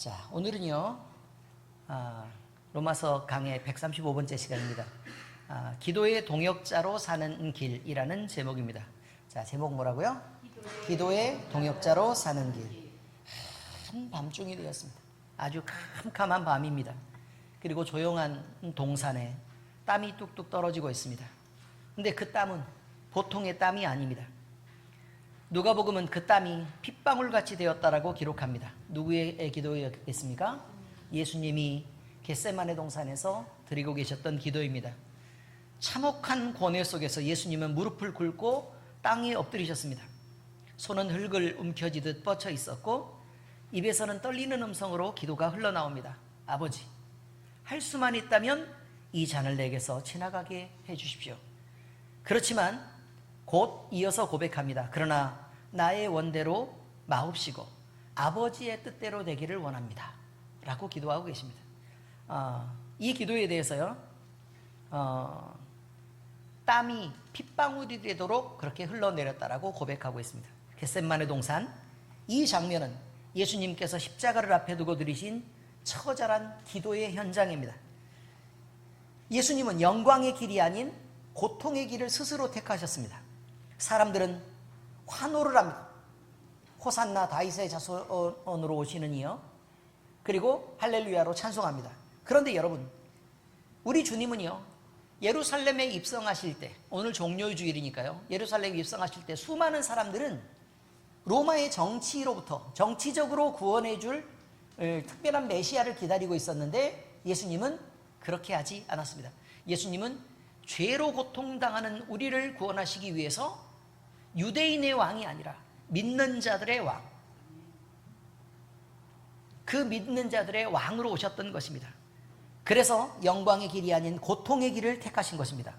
자, 오늘은요, 아, 로마서 강의 135번째 시간입니다. 아, 기도의 동역자로 사는 길이라는 제목입니다. 자, 제목 뭐라고요? 기도의 동역자로 사는 길. 한밤중이 되었습니다. 아주 캄캄한 밤입니다. 그리고 조용한 동산에 땀이 뚝뚝 떨어지고 있습니다. 근데 그 땀은 보통의 땀이 아닙니다. 누가복음은 그 땀이 핏방울 같이 되었다라고 기록합니다. 누구의 기도였겠습니까? 예수님이 겟세마네 동산에서 드리고 계셨던 기도입니다. 참혹한 권해 속에서 예수님은 무릎을 꿇고 땅에 엎드리셨습니다. 손은 흙을 움켜쥐듯 뻗쳐 있었고 입에서는 떨리는 음성으로 기도가 흘러나옵니다. 아버지, 할 수만 있다면 이 잔을 내게서 지나가게 해 주십시오. 그렇지만 곧 이어서 고백합니다. 그러나 나의 원대로 마옵시고 아버지의 뜻대로 되기를 원합니다. 라고 기도하고 계십니다. 어, 이 기도에 대해서요, 어, 땀이 핏방울이 되도록 그렇게 흘러내렸다라고 고백하고 있습니다. 겟셋만의 동산, 이 장면은 예수님께서 십자가를 앞에 두고 드리신 처절한 기도의 현장입니다. 예수님은 영광의 길이 아닌 고통의 길을 스스로 택하셨습니다. 사람들은 환호를 합니다. 호산나 다윗의 자손으로 오시는 이요. 그리고 할렐루야로 찬송합니다. 그런데 여러분, 우리 주님은요. 예루살렘에 입성하실 때, 오늘 종료의 주일이니까요. 예루살렘에 입성하실 때 수많은 사람들은 로마의 정치로부터 정치적으로 구원해 줄 에, 특별한 메시아를 기다리고 있었는데 예수님은 그렇게 하지 않았습니다. 예수님은 죄로 고통당하는 우리를 구원하시기 위해서 유대인의 왕이 아니라 믿는 자들의 왕. 그 믿는 자들의 왕으로 오셨던 것입니다. 그래서 영광의 길이 아닌 고통의 길을 택하신 것입니다.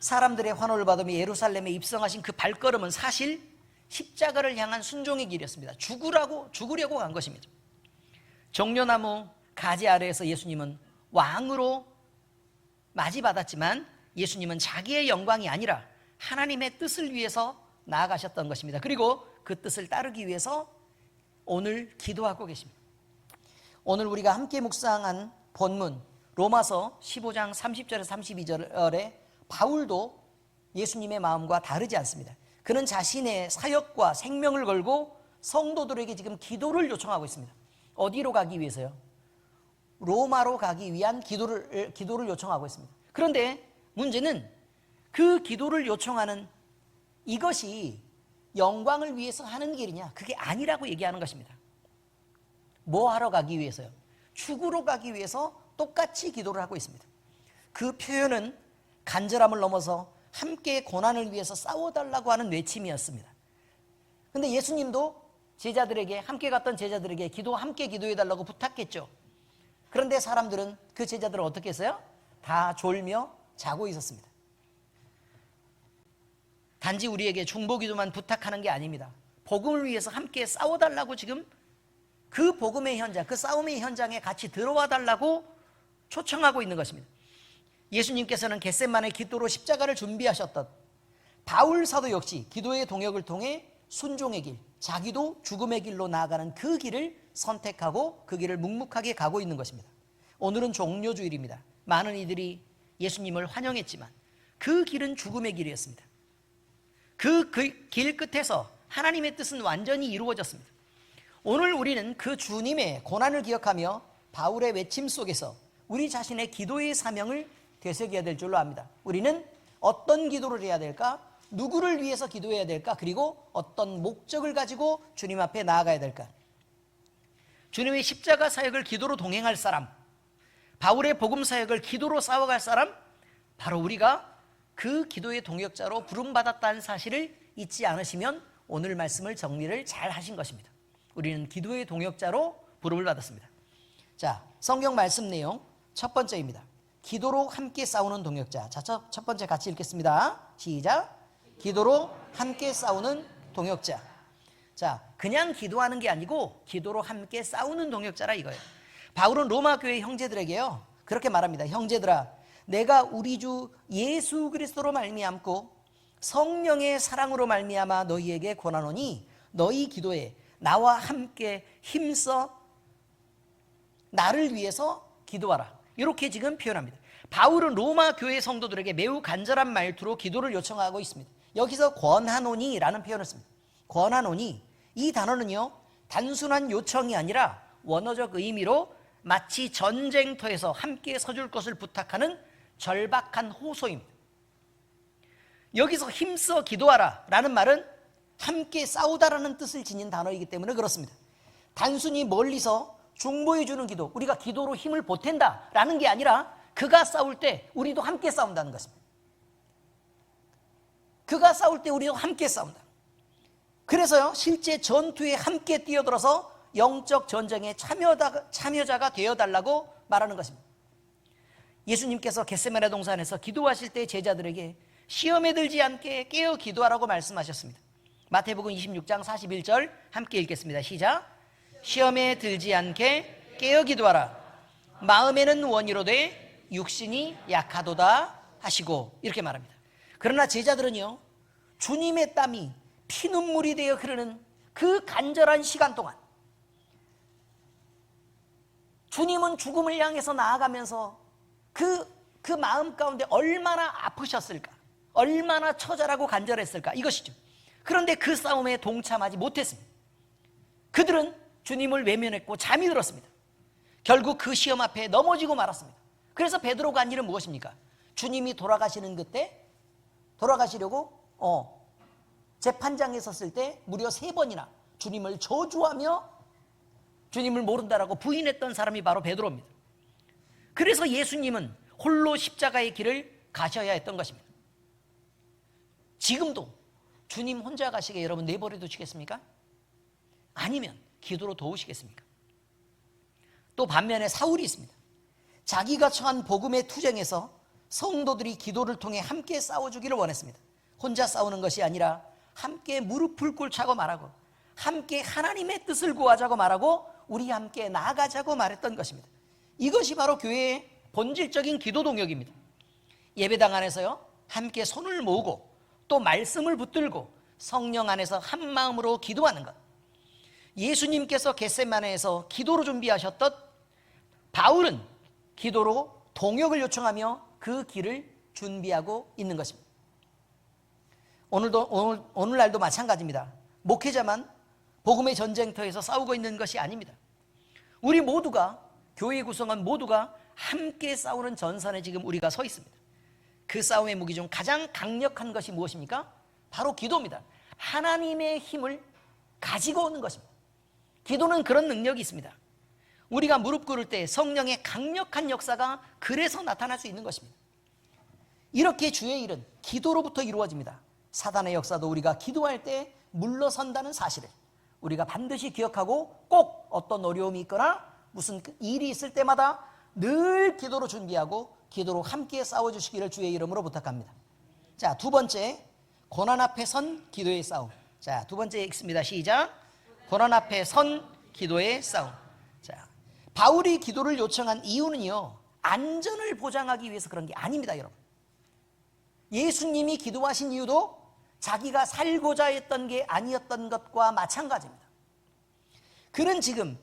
사람들의 환호를 받으며 예루살렘에 입성하신 그 발걸음은 사실 십자가를 향한 순종의 길이었습니다. 죽으라고 죽으려고 간 것입니다. 종려나무 가지 아래에서 예수님은 왕으로 맞이받았지만 예수님은 자기의 영광이 아니라 하나님의 뜻을 위해서 나아가셨던 것입니다. 그리고 그 뜻을 따르기 위해서 오늘 기도하고 계십니다. 오늘 우리가 함께 묵상한 본문 로마서 15장 30절에서 32절에 바울도 예수님의 마음과 다르지 않습니다. 그는 자신의 사역과 생명을 걸고 성도들에게 지금 기도를 요청하고 있습니다. 어디로 가기 위해서요? 로마로 가기 위한 기도를, 기도를 요청하고 있습니다. 그런데 문제는 그 기도를 요청하는 이것이 영광을 위해서 하는 길이냐? 그게 아니라고 얘기하는 것입니다. 뭐 하러 가기 위해서요? 죽으러 가기 위해서 똑같이 기도를 하고 있습니다. 그 표현은 간절함을 넘어서 함께 고난을 위해서 싸워달라고 하는 외침이었습니다. 근데 예수님도 제자들에게 함께 갔던 제자들에게 기도 함께 기도해 달라고 부탁했죠. 그런데 사람들은 그 제자들은 어떻게 했어요? 다 졸며 자고 있었습니다. 단지 우리에게 중보기도만 부탁하는 게 아닙니다. 복음을 위해서 함께 싸워달라고 지금 그 복음의 현장, 그 싸움의 현장에 같이 들어와 달라고 초청하고 있는 것입니다. 예수님께서는 겟셋만의 기도로 십자가를 준비하셨던 바울 사도 역시 기도의 동역을 통해 순종의 길, 자기도 죽음의 길로 나아가는 그 길을 선택하고 그 길을 묵묵하게 가고 있는 것입니다. 오늘은 종료주일입니다. 많은 이들이 예수님을 환영했지만 그 길은 죽음의 길이었습니다. 그 길 끝에서 하나님의 뜻은 완전히 이루어졌습니다. 오늘 우리는 그 주님의 고난을 기억하며 바울의 외침 속에서 우리 자신의 기도의 사명을 되새겨야 될 줄로 압니다. 우리는 어떤 기도를 해야 될까? 누구를 위해서 기도해야 될까? 그리고 어떤 목적을 가지고 주님 앞에 나아가야 될까? 주님의 십자가 사역을 기도로 동행할 사람, 바울의 복음 사역을 기도로 싸워갈 사람, 바로 우리가 그 기도의 동역자로 부름받았다는 사실을 잊지 않으시면 오늘 말씀을 정리를 잘 하신 것입니다. 우리는 기도의 동역자로 부름을 받았습니다. 자, 성경 말씀 내용 첫 번째입니다. 기도로 함께 싸우는 동역자. 자, 첫, 첫 번째 같이 읽겠습니다. 시작. 기도로 함께 싸우는 동역자. 자, 그냥 기도하는 게 아니고 기도로 함께 싸우는 동역자라 이거예요. 바울은 로마 교회 형제들에게요. 그렇게 말합니다. 형제들아, 내가 우리 주 예수 그리스도로 말미암고 성령의 사랑으로 말미암아 너희에게 권하노니 너희 기도에 나와 함께 힘써 나를 위해서 기도하라. 이렇게 지금 표현합니다. 바울은 로마 교회 성도들에게 매우 간절한 말투로 기도를 요청하고 있습니다. 여기서 권하노니라는 표현을 씁니다. 권하노니 이 단어는요 단순한 요청이 아니라 원어적 의미로 마치 전쟁터에서 함께 서줄 것을 부탁하는 절박한 호소입니다. 여기서 힘써 기도하라 라는 말은 함께 싸우다라는 뜻을 지닌 단어이기 때문에 그렇습니다. 단순히 멀리서 중보해 주는 기도, 우리가 기도로 힘을 보탠다 라는 게 아니라 그가 싸울 때 우리도 함께 싸운다는 것입니다. 그가 싸울 때 우리도 함께 싸운다. 그래서요, 실제 전투에 함께 뛰어들어서 영적 전쟁에 참여자가 되어달라고 말하는 것입니다. 예수님께서 겟세마네 동산에서 기도하실 때 제자들에게 시험에 들지 않게 깨어 기도하라고 말씀하셨습니다. 마태복음 26장 41절 함께 읽겠습니다. 시작. 시험에 들지 않게 깨어 기도하라. 마음에는 원이로되 육신이 약하도다 하시고 이렇게 말합니다. 그러나 제자들은요. 주님의 땀이 피눈물이 되어 흐르는 그 간절한 시간 동안 주님은 죽음을 향해서 나아가면서 그, 그 마음 가운데 얼마나 아프셨을까? 얼마나 처절하고 간절했을까? 이것이죠. 그런데 그 싸움에 동참하지 못했습니다. 그들은 주님을 외면했고 잠이 들었습니다. 결국 그 시험 앞에 넘어지고 말았습니다. 그래서 베드로가 한 일은 무엇입니까? 주님이 돌아가시는 그때 돌아가시려고 어, 재판장에 섰을 때 무려 세 번이나 주님을 저주하며 주님을 모른다라고 부인했던 사람이 바로 베드로입니다. 그래서 예수님은 홀로 십자가의 길을 가셔야 했던 것입니다. 지금도 주님 혼자 가시게 여러분 내버려 두시겠습니까? 아니면 기도로 도우시겠습니까? 또 반면에 사울이 있습니다. 자기가 처한 복음의 투쟁에서 성도들이 기도를 통해 함께 싸워주기를 원했습니다. 혼자 싸우는 것이 아니라 함께 무릎을 꿇자고 말하고 함께 하나님의 뜻을 구하자고 말하고 우리 함께 나아가자고 말했던 것입니다. 이것이 바로 교회의 본질적인 기도 동역입니다. 예배당 안에서요, 함께 손을 모으고 또 말씀을 붙들고 성령 안에서 한 마음으로 기도하는 것. 예수님께서 겟세마네에서 기도로 준비하셨던 바울은 기도로 동역을 요청하며 그 길을 준비하고 있는 것입니다. 오늘도 오늘, 오늘날도 마찬가지입니다. 목회자만 복음의 전쟁터에서 싸우고 있는 것이 아닙니다. 우리 모두가 교회 구성원 모두가 함께 싸우는 전선에 지금 우리가 서 있습니다. 그 싸움의 무기 중 가장 강력한 것이 무엇입니까? 바로 기도입니다. 하나님의 힘을 가지고 오는 것입니다. 기도는 그런 능력이 있습니다. 우리가 무릎 꿇을 때 성령의 강력한 역사가 그래서 나타날 수 있는 것입니다. 이렇게 주의 일은 기도로부터 이루어집니다. 사단의 역사도 우리가 기도할 때 물러선다는 사실을 우리가 반드시 기억하고 꼭 어떤 어려움이 있거나 무슨 일이 있을 때마다 늘 기도로 준비하고 기도로 함께 싸워주시기를 주의 이름으로 부탁합니다. 자, 두 번째, 고난 앞에 선 기도의 싸움. 자, 두 번째 읽습니다. 시작. 고난 앞에 선 기도의 싸움. 자, 바울이 기도를 요청한 이유는요, 안전을 보장하기 위해서 그런 게 아닙니다, 여러분. 예수님이 기도하신 이유도 자기가 살고자 했던 게 아니었던 것과 마찬가지입니다. 그는 지금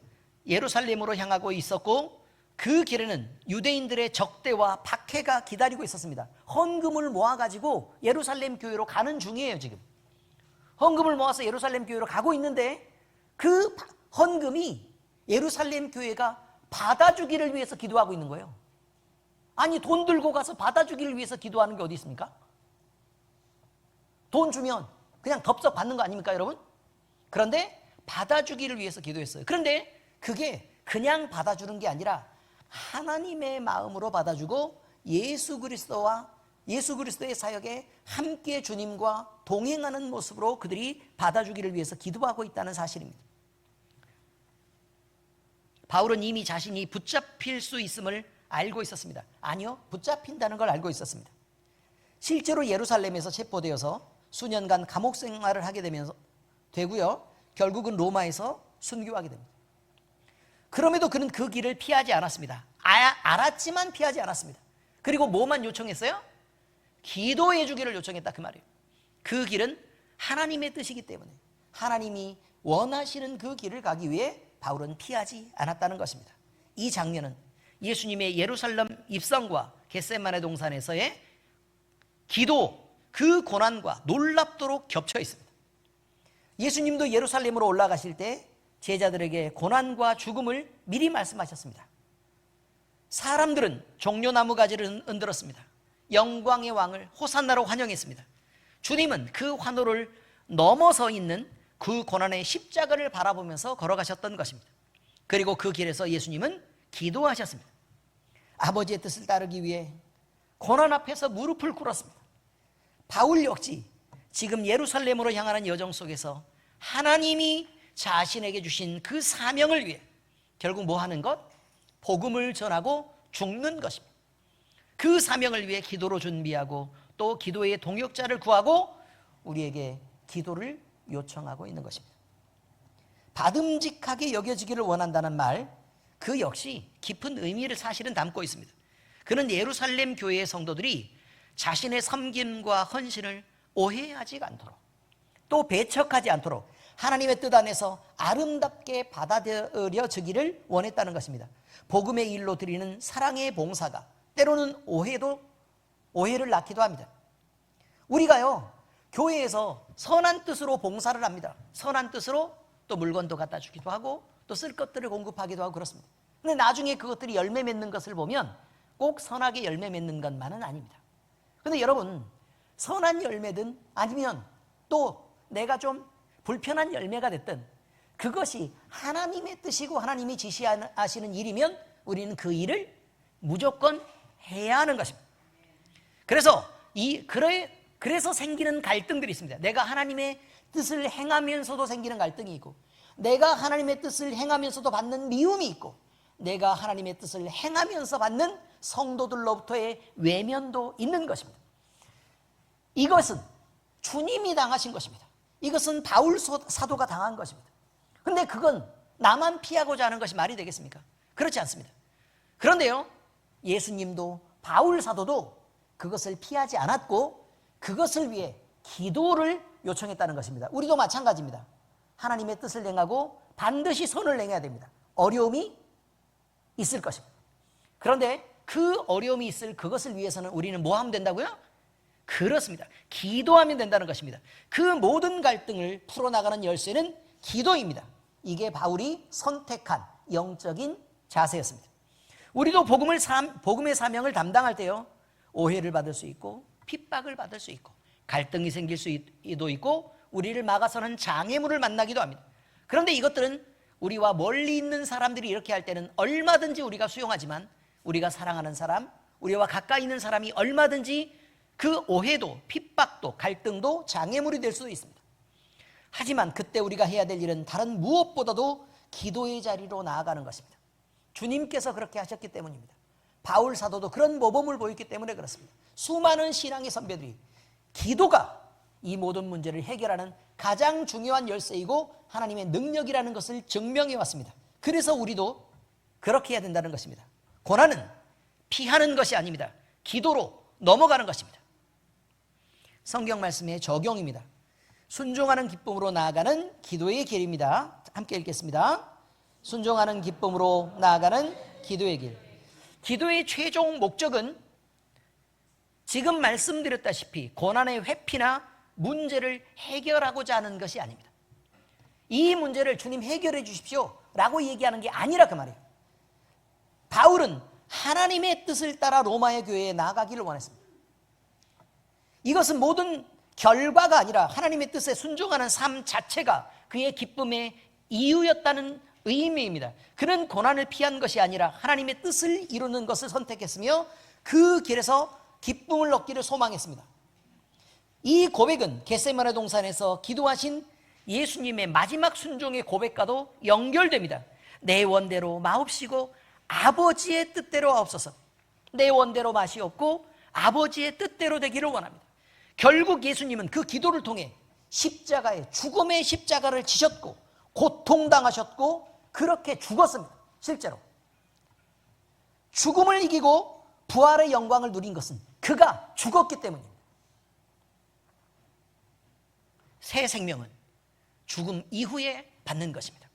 예루살렘으로 향하고 있었고 그 길에는 유대인들의 적대와 박해가 기다리고 있었습니다. 헌금을 모아가지고 예루살렘 교회로 가는 중이에요, 지금. 헌금을 모아서 예루살렘 교회로 가고 있는데 그 헌금이 예루살렘 교회가 받아주기를 위해서 기도하고 있는 거예요. 아니, 돈 들고 가서 받아주기를 위해서 기도하는 게 어디 있습니까? 돈 주면 그냥 덥석 받는 거 아닙니까, 여러분? 그런데 받아주기를 위해서 기도했어요. 그런데 그게 그냥 받아주는 게 아니라 하나님의 마음으로 받아주고 예수 그리스도와 예수 그리스도의 사역에 함께 주님과 동행하는 모습으로 그들이 받아주기를 위해서 기도하고 있다는 사실입니다. 바울은 이미 자신이 붙잡힐 수 있음을 알고 있었습니다. 아니요, 붙잡힌다는 걸 알고 있었습니다. 실제로 예루살렘에서 체포되어서 수년간 감옥 생활을 하게 되면서 되고요. 결국은 로마에서 순교하게 됩니다. 그럼에도 그는 그 길을 피하지 않았습니다. 아, 알았지만 피하지 않았습니다. 그리고 뭐만 요청했어요? 기도해 주기를 요청했다 그 말이에요. 그 길은 하나님의 뜻이기 때문에 하나님이 원하시는 그 길을 가기 위해 바울은 피하지 않았다는 것입니다. 이 장면은 예수님의 예루살렘 입성과 겟세만의 동산에서의 기도 그 고난과 놀랍도록 겹쳐 있습니다. 예수님도 예루살렘으로 올라가실 때 제자들에게 고난과 죽음을 미리 말씀하셨습니다. 사람들은 종려나무 가지를 흔들었습니다. 영광의 왕을 호산나로 환영했습니다. 주님은 그 환호를 넘어서 있는 그 고난의 십자가를 바라보면서 걸어가셨던 것입니다. 그리고 그 길에서 예수님은 기도하셨습니다. 아버지의 뜻을 따르기 위해 고난 앞에서 무릎을 꿇었습니다. 바울 역시 지금 예루살렘으로 향하는 여정 속에서 하나님이 자신에게 주신 그 사명을 위해 결국 뭐 하는 것? 복음을 전하고 죽는 것입니다. 그 사명을 위해 기도로 준비하고 또 기도의 동역자를 구하고 우리에게 기도를 요청하고 있는 것입니다. 받음직하게 여겨지기를 원한다는 말, 그 역시 깊은 의미를 사실은 담고 있습니다. 그는 예루살렘 교회의 성도들이 자신의 섬김과 헌신을 오해하지 않도록 또 배척하지 않도록 하나님의 뜻 안에서 아름답게 받아들여지기를 원했다는 것입니다. 복음의 일로 드리는 사랑의 봉사가 때로는 오해도 오해를 낳기도 합니다. 우리가요 교회에서 선한 뜻으로 봉사를 합니다. 선한 뜻으로 또 물건도 갖다 주기도 하고 또 쓸 것들을 공급하기도 하고 그렇습니다. 근데 나중에 그것들이 열매 맺는 것을 보면 꼭 선하게 열매 맺는 것만은 아닙니다. 근데 여러분 선한 열매든 아니면 또 내가 좀 불편한 열매가 됐든 그것이 하나님의 뜻이고 하나님이 지시하시는 일이면 우리는 그 일을 무조건 해야 하는 것입니다. 그래서 이 그래 그래서 생기는 갈등들이 있습니다. 내가 하나님의 뜻을 행하면서도 생기는 갈등이 있고 내가 하나님의 뜻을 행하면서도 받는 미움이 있고 내가 하나님의 뜻을 행하면서 받는 성도들로부터의 외면도 있는 것입니다. 이것은 주님이 당하신 것입니다. 이것은 바울 사도가 당한 것입니다. 근데 그건 나만 피하고자 하는 것이 말이 되겠습니까? 그렇지 않습니다. 그런데요, 예수님도 바울 사도도 그것을 피하지 않았고 그것을 위해 기도를 요청했다는 것입니다. 우리도 마찬가지입니다. 하나님의 뜻을 행하고 반드시 선을 행해야 됩니다. 어려움이 있을 것입니다. 그런데 그 어려움이 있을 그것을 위해서는 우리는 뭐 하면 된다고요? 그렇습니다. 기도하면 된다는 것입니다. 그 모든 갈등을 풀어나가는 열쇠는 기도입니다. 이게 바울이 선택한 영적인 자세였습니다. 우리도 복음을 복음의 사명을 담당할 때요. 오해를 받을 수 있고 핍박을 받을 수 있고 갈등이 생길 수도 있고 우리를 막아서는 장애물을 만나기도 합니다. 그런데 이것들은 우리와 멀리 있는 사람들이 이렇게 할 때는 얼마든지 우리가 수용하지만 우리가 사랑하는 사람, 우리와 가까이 있는 사람이 얼마든지 그 오해도 핍박도 갈등도 장애물이 될 수도 있습니다. 하지만 그때 우리가 해야 될 일은 다른 무엇보다도 기도의 자리로 나아가는 것입니다. 주님께서 그렇게 하셨기 때문입니다. 바울 사도도 그런 모범을 보였기 때문에 그렇습니다. 수많은 신앙의 선배들이 기도가 이 모든 문제를 해결하는 가장 중요한 열쇠이고 하나님의 능력이라는 것을 증명해 왔습니다. 그래서 우리도 그렇게 해야 된다는 것입니다. 고난은 피하는 것이 아닙니다. 기도로 넘어가는 것입니다. 성경 말씀의 적용입니다. 순종하는 기쁨으로 나아가는 기도의 길입니다. 함께 읽겠습니다. 순종하는 기쁨으로 나아가는 기도의 길. 기도의 최종 목적은 지금 말씀드렸다시피 고난의 회피나 문제를 해결하고자 하는 것이 아닙니다. 이 문제를 주님 해결해 주십시오 라고 얘기하는 게 아니라 그 말이에요. 바울은 하나님의 뜻을 따라 로마의 교회에 나가기를 원했습니다. 이것은 모든 결과가 아니라 하나님의 뜻에 순종하는 삶 자체가 그의 기쁨의 이유였다는 의미입니다. 그는 고난을 피한 것이 아니라 하나님의 뜻을 이루는 것을 선택했으며 그 길에서 기쁨을 얻기를 소망했습니다. 이 고백은 겟세마네 동산에서 기도하신 예수님의 마지막 순종의 고백과도 연결됩니다. 내 원대로 마옵시고 아버지의 뜻대로 하옵소서. 내 원대로 없고 아버지의 뜻대로 되기를 원합니다. 결국 예수님은 그 기도를 통해 십자가에 죽음의 십자가를 지셨고 고통당하셨고 그렇게 죽었습니다. 실제로. 죽음을 이기고 부활의 영광을 누린 것은 그가 죽었기 때문입니다. 새 생명은 죽음 이후에 받는 것입니다.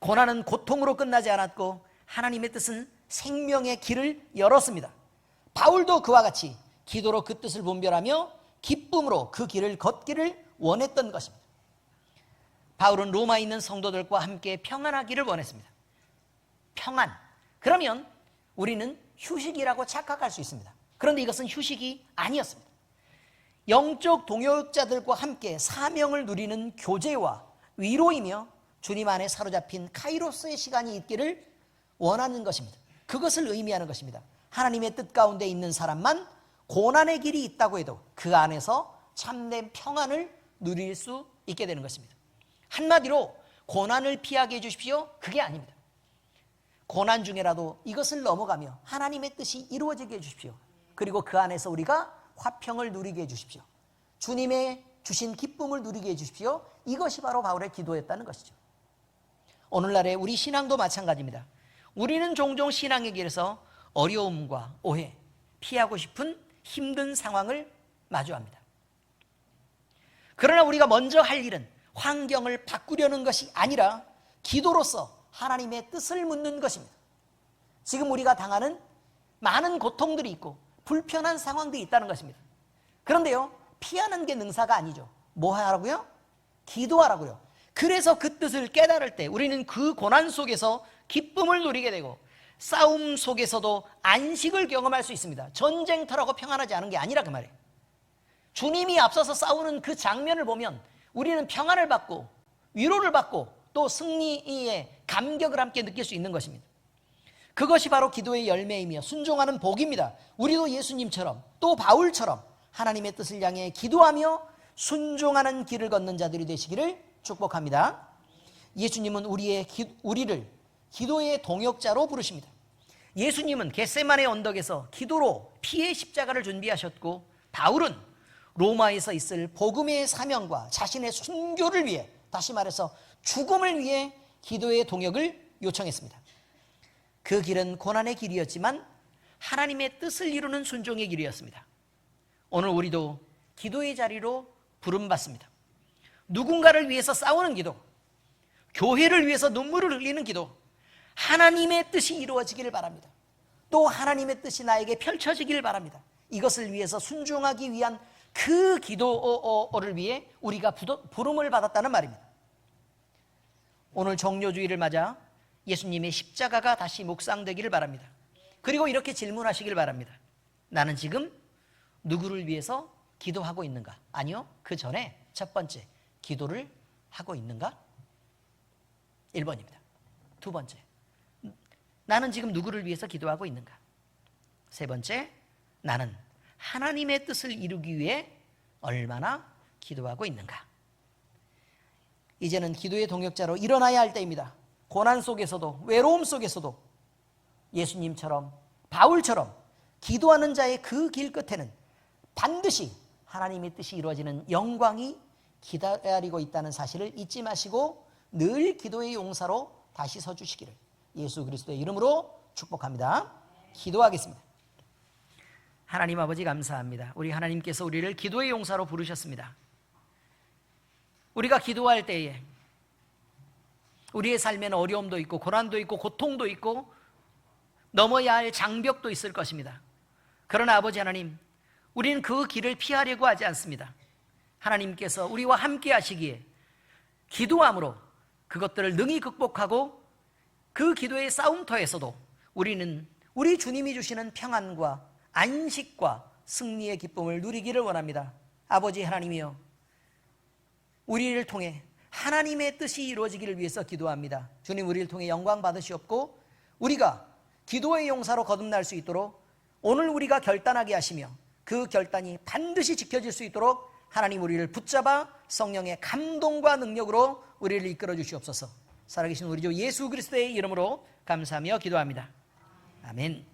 고난은 고통으로 끝나지 않았고 하나님의 뜻은 생명의 길을 열었습니다. 바울도 그와 같이 기도로 그 뜻을 분별하며 기쁨으로 그 길을 걷기를 원했던 것입니다. 바울은 로마에 있는 성도들과 함께 평안하기를 원했습니다. 평안. 그러면 우리는 휴식이라고 착각할 수 있습니다. 그런데 이것은 휴식이 아니었습니다. 영적 동역자들과 함께 사명을 누리는 교제와 위로이며 주님 안에 사로잡힌 카이로스의 시간이 있기를 원하는 것입니다. 그것을 의미하는 것입니다. 하나님의 뜻 가운데 있는 사람만 고난의 길이 있다고 해도 그 안에서 참된 평안을 누릴 수 있게 되는 것입니다. 한마디로 고난을 피하게 해주십시오. 그게 아닙니다. 고난 중에라도 이것을 넘어가며 하나님의 뜻이 이루어지게 해주십시오. 그리고 그 안에서 우리가 화평을 누리게 해주십시오. 주님의 주신 기쁨을 누리게 해주십시오. 이것이 바로 바울의 기도였다는 것이죠. 오늘날의 우리 신앙도 마찬가지입니다. 우리는 종종 신앙의 길에서 어려움과 오해, 피하고 싶은 힘든 상황을 마주합니다. 그러나 우리가 먼저 할 일은 환경을 바꾸려는 것이 아니라 기도로서 하나님의 뜻을 묻는 것입니다. 지금 우리가 당하는 많은 고통들이 있고 불편한 상황들이 있다는 것입니다. 그런데요, 피하는 게 능사가 아니죠. 뭐 하라고요? 기도하라고요. 그래서 그 뜻을 깨달을 때 우리는 그 고난 속에서 기쁨을 누리게 되고 싸움 속에서도 안식을 경험할 수 있습니다. 전쟁터라고 평안하지 않은 게 아니라 그 말이에요. 주님이 앞서서 싸우는 그 장면을 보면 우리는 평안을 받고 위로를 받고 또 승리의 감격을 함께 느낄 수 있는 것입니다. 그것이 바로 기도의 열매이며 순종하는 복입니다. 우리도 예수님처럼 또 바울처럼 하나님의 뜻을 향해 기도하며 순종하는 길을 걷는 자들이 되시기를 축복합니다. 예수님은 우리의 기, 우리를 기도의 동역자로 부르십니다. 예수님은 겟세만의 언덕에서 기도로 피의 십자가를 준비하셨고 바울은 로마에서 있을 복음의 사명과 자신의 순교를 위해 다시 말해서 죽음을 위해 기도의 동역을 요청했습니다. 그 길은 고난의 길이었지만 하나님의 뜻을 이루는 순종의 길이었습니다. 오늘 우리도 기도의 자리로 부름받습니다. 누군가를 위해서 싸우는 기도, 교회를 위해서 눈물을 흘리는 기도, 하나님의 뜻이 이루어지기를 바랍니다. 또 하나님의 뜻이 나에게 펼쳐지기를 바랍니다. 이것을 위해서 순종하기 위한 그 기도를 위해 우리가 부름을 받았다는 말입니다. 오늘 정료주의를 맞아 예수님의 십자가가 다시 묵상되기를 바랍니다. 그리고 이렇게 질문하시길 바랍니다. 나는 지금 누구를 위해서 기도하고 있는가? 아니요. 그 전에 첫 번째, 기도를 하고 있는가? 1번입니다. 두 번째, 나는 지금 누구를 위해서 기도하고 있는가? 세 번째, 나는 하나님의 뜻을 이루기 위해 얼마나 기도하고 있는가? 이제는 기도의 동역자로 일어나야 할 때입니다. 고난 속에서도 외로움 속에서도 예수님처럼 바울처럼 기도하는 자의 그 길 끝에는 반드시 하나님의 뜻이 이루어지는 영광이 기다리고 있다는 사실을 잊지 마시고 늘 기도의 용사로 다시 서 주시기를 예수 그리스도의 이름으로 축복합니다. 기도하겠습니다. 하나님 아버지 감사합니다. 우리 하나님께서 우리를 기도의 용사로 부르셨습니다. 우리가 기도할 때에 우리의 삶에는 어려움도 있고 고난도 있고 고통도 있고 넘어야 할 장벽도 있을 것입니다. 그러나 아버지 하나님, 우리는 그 길을 피하려고 하지 않습니다. 하나님께서 우리와 함께 하시기에 기도함으로 그것들을 능히 극복하고 그 기도의 싸움터에서도 우리는 우리 주님이 주시는 평안과 안식과 승리의 기쁨을 누리기를 원합니다. 아버지 하나님이여, 우리를 통해 하나님의 뜻이 이루어지기를 위해서 기도합니다. 주님 우리를 통해 영광 받으시옵고 우리가 기도의 용사로 거듭날 수 있도록 오늘 우리가 결단하게 하시며 그 결단이 반드시 지켜질 수 있도록 하나님 우리를 붙잡아 성령의 감동과 능력으로 우리를 이끌어 주시옵소서. 살아계신 우리 주 예수 그리스도의 이름으로 감사하며 기도합니다. 아멘.